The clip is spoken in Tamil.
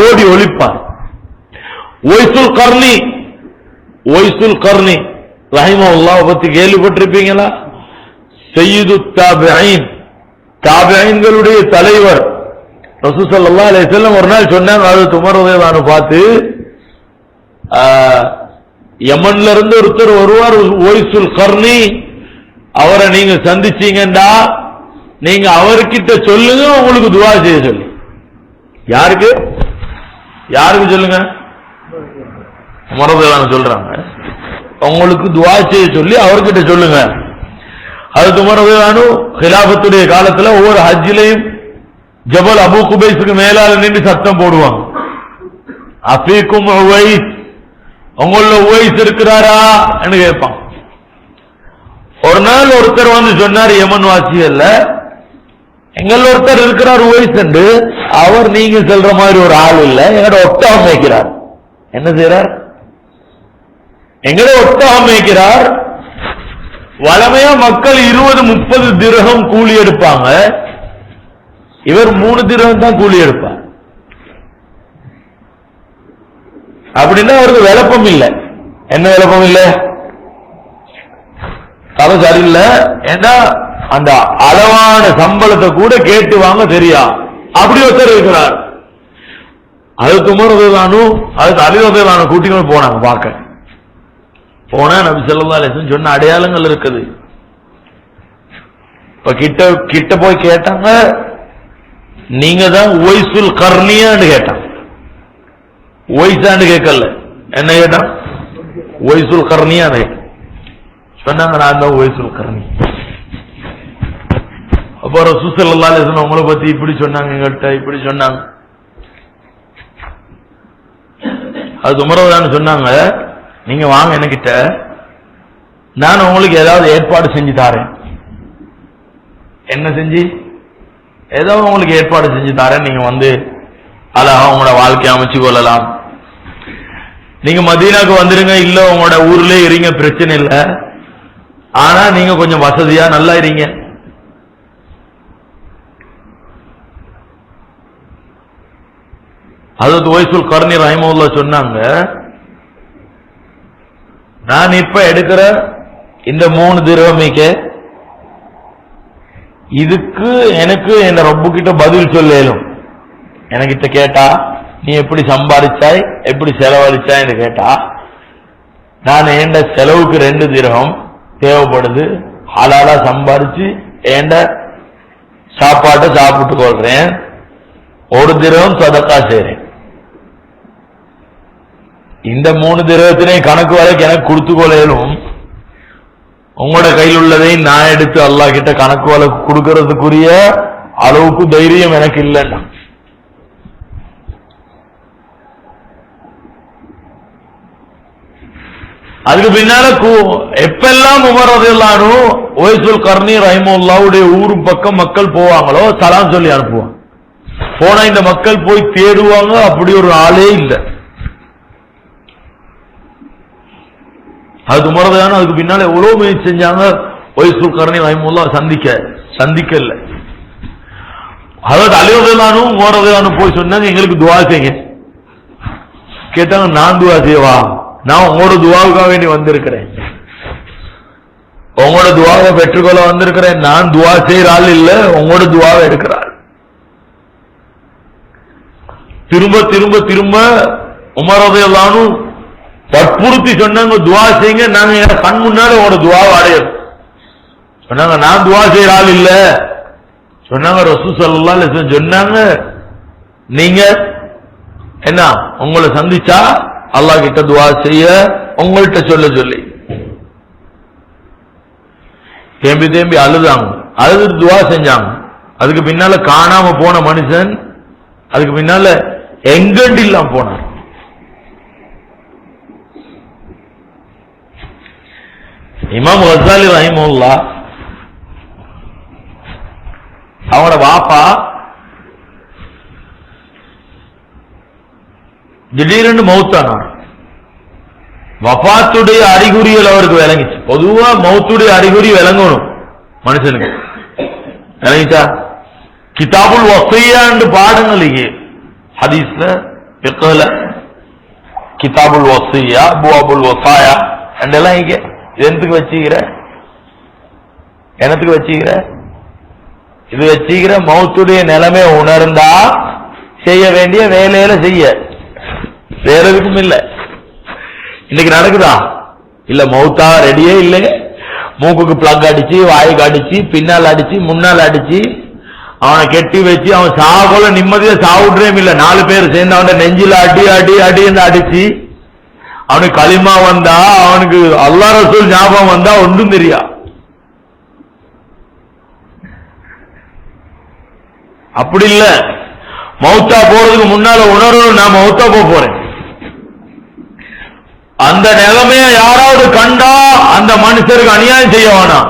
ஓடி ஒழிப்பார். ஒய்சுல் கர்ணி ஒய்சுல் கர்ணி ரஹிமவுல்லாஹ் பத்தி கேள்விப்பட்டிருப்பீங்களா? செய்யுது தாபியின். தாபியன்களுடைய தலைவர் ரசூசல்லா அலைஹிஸ்ஸலாம் ஒரு நாள் சொன்னாங்க அது துமரதைவானு பார்த்து ஆ, யமன்ல இருந்து ஒருத்தர் வருவார் ஒய்சுல் கர்ணி அவரை நீங்க சந்திச்சீங்கடா நீங்க அவர்கிட்ட சொல்லுங்க உங்களுக்கு துவா செய்ய சொல்லி. யாருக்கு? யாருக்கு சொல்லுங்க? உமரதைவான சொல்றாங்க. உங்களுக்கு துவா செய்ய சொல்லி அவர்கிட்ட சொல்லுங்க. அது துமரதைவானு ஹிலாபத்துடைய காலத்துல ஒவ்வொரு ஹஜ்ஜிலையும் ஜபல் அபு குபைஸுக்கு மேலால நின்று சத்தம் போடுவாங்க. அஃபீக்கும் உவைஸ். உங்கள உவைஸ் இருக்கிறாரா என்று கேட்பான் ஒரு நாள் ஒருத்தர் வந்து சொன்னார் யமன் வாசியல்ல. எங்கள ஒருத்தர் இருக்கிறார் உவைஸ் என்று அவர் நீங்க சொல்ற மாதிரி ஒரு ஆள் இல்ல எங்கட ஒட்டகம் மேய்க்கிறார். என்ன செய்யறார் எங்கட ஒட்டகம் மேய்க்கிறார். வளமையா மக்கள் இருபது முப்பது திரகம் கூலி எடுப்பாங்க. இவர் மூணு திரகம் தான் கூலி எடுப்பார். அப்படின்னா அவருக்கு விளப்பம் இல்லை. என்ன விளப்பம் இல்லை? கதை சரியில்லை. ஏன்னா அந்த அளவான சம்பளத்தை கூட கேட்டு வாங்க தெரியா? அப்படி ஒருத்தர் இருக்கிறார். அதுக்கு உமரதானு அதுக்கு அலிவதானு கூட்டிகள் போனாங்க பார்க்க. போனா நபி ஸல்லல்லாஹு அலைஹி சொன்ன அடையாளங்கள் இருக்குது. இப்ப கிட்ட கிட்ட போய் கேட்டாங்க நீங்க தான் ஒய்சுல் கர்ணியான்னு கேட்டான் ஒய்சான்னு கேட்கல. என்ன கேட்டான்? ஒய்சுல் கர்ணியான்னு சொன்னாங்க நான் தான் ஒய்சுல் கர்ணி அப்போ ரசூசல்லா அலிஸ்லாம் உங்களை பத்தி இப்படி சொன்னாங்க எங்கள்கிட்ட இப்படி சொன்னாங்க. அது உமரவதான்னு சொன்னாங்க நீங்க வாங்க என்கிட்ட. நான் உங்களுக்கு ஏதாவது ஏற்பாடு செஞ்சு தாரேன். என்ன செஞ்சு? ஏதோ உங்களுக்கு ஏற்பாடு செஞ்சு தரேன். நீங்க வந்து அழகா உங்களோட வாழ்க்கையை அமைச்சு கொள்ளலாம். நீங்க மதீனாக்கு வந்துருங்க. இல்ல உங்களோட ஊர்ல இருங்க பிரச்சனை இல்லை. ஆனா நீங்க கொஞ்சம் வசதியா நல்லா இருங்க. அதாவது ஒய்சுல் கர்ணி ரஹிமவுல்லா சொன்னாங்க நான் இப்ப எடுக்கிற இந்த மூணு திரவமிக்க இதுக்கு எனக்கு என் ரொம்ப கிட்ட பதில் சொல்லலும். எனக்கிட்ட கேட்டா நீ எப்படி சம்பாதிச்சாய்? எப்படி செலவழிச்சாய்ன்னு கேட்டா நான் ஏண்ட செலவுக்கு ரெண்டு திரகம் தேவைப்படுது ஹலாலா சம்பாதிச்சு ஏண்ட சாப்பாட்டை சாப்பிட்டு கொள்றேன் ஒரு திரகம் சதக்கா செய்றேன். இந்த மூணு திரவத்தினை கணக்கு வரைக்கும் எனக்கு கொடுத்து கொள்ளையிலும் உங்களோட கையில் உள்ளதை நான் எடுத்து அல்லாஹ் கிட்ட கணக்கு வழக்கு கொடுக்கறதுக்குரிய அளவுக்கு தைரியம் எனக்கு இல்லைன்னா. அதுக்கு பின்னால எப்பெல்லாம் உமர் ரதியல்லானு ஒய்சுல் கர்ணி ரஹிமுல்லாவுடைய ஊரு பக்கம் மக்கள் போவாங்களோ சலாம் சொல்லி அனுப்புவாங்க. போனா இந்த மக்கள் போய் தேடுவாங்க அப்படி ஒரு ஆளே இல்லை. அது உமரதான அதுக்கு பின்னால எவ்வளவு முயற்சி செஞ்சாங்க. ஒய்சுல் கரணி வாய்மூலா சந்திக்க சந்திக்கல. அதாவது அலிவதானும் உமரதானும் போய் சொன்னாங்க எங்களுக்கு துவா செய்யுங்க. கேட்டாங்க நான் துவா செய்வா நான் உங்களோட துவாவுக்காக வேண்டி வந்திருக்கிறேன். உங்களோட துவாவை பெற்றுக்கொள்ள வந்திருக்கிறேன். நான் துவா செய்யற ஆள் இல்ல உங்களோட துவாவை எடுக்கிறாள் திரும்ப திரும்ப திரும்ப உமரதையெல்லானும் வற்புறுத்தி சொன்னாங்க துவா செய்யுங்க. நாங்க எங்க கண் முன்னாடி உங்களோட துவாவை அடையும் சொன்னாங்க நான் துவா செய்யற ஆள் இல்ல. சொன்னாங்க ரசூ சல்லா சொன்னாங்க நீங்க என்ன உங்களை சந்திச்சா அல்லாஹ் கிட்ட துவா செய்ய உங்கள்கிட்ட சொல்ல சொல்லி. தேம்பி தேம்பி அழுதாங்க. அழுது துவா செஞ்சாங்க. அதுக்கு பின்னால காணாம போன மனுஷன் அதுக்கு பின்னால எங்கண்டு இல்லாம போனார் இமாம் ஹசாலி ரஹிமுல்லா அவனோட வாப்பா திடீரென்று மௌத்தானார் வஃபாத்துடைய அறிகுறிகள் அவருக்கு விளங்கிச்சு. பொதுவா மௌத்துடைய அறிகுறி விளங்கணும் மனுஷனுக்கு. விளங்கிச்சா? கிதாபுல் வசையாண்டு பாடங்கள் இங்கே. ஹதீஸ்ல பிக்கல கிதாபுல் வசியா புவாபுல் வசாயா ரெண்டெல்லாம் இங்க. எதுக்கு வச்சுக்கிற? எனத்துக்கு வச்சுக்கிற? இது வச்சுக்கிற மௌத்துடைய நிலைமை உணர்ந்தா செய்ய வேண்டிய வேலையில செய்ய. வேற எதுக்கும் இல்ல. இன்னைக்கு நடக்குதா? இல்ல மௌத்தா ரெடியே இல்லை மூக்குக்கு பிளக் அடிச்சு வாய்க்கு அடிச்சு பின்னால் அடிச்சு முன்னால் அடிச்சு அவனை கெட்டி வச்சு அவன் சாகல நிம்மதியா சாவுட்றேம் இல்ல. நாலு பேர் சேர்ந்து அவன நெஞ்சில அடி அடி அடி அடிச்சு அவனுக்கு களிமா வந்தா அவனுக்கு அல்லா ரசூல் ஞாபகம் வந்தா ஒன்றும் தெரியா? அப்படி இல்ல. மௌத்தா போறதுக்கு முன்னால உணர்வு நான் மௌத்தா போக போறேன். அந்த நிலைமைய யாராவது கண்டா அந்த மனுஷருக்கு அநியாயம் செய்ய வேணாம்.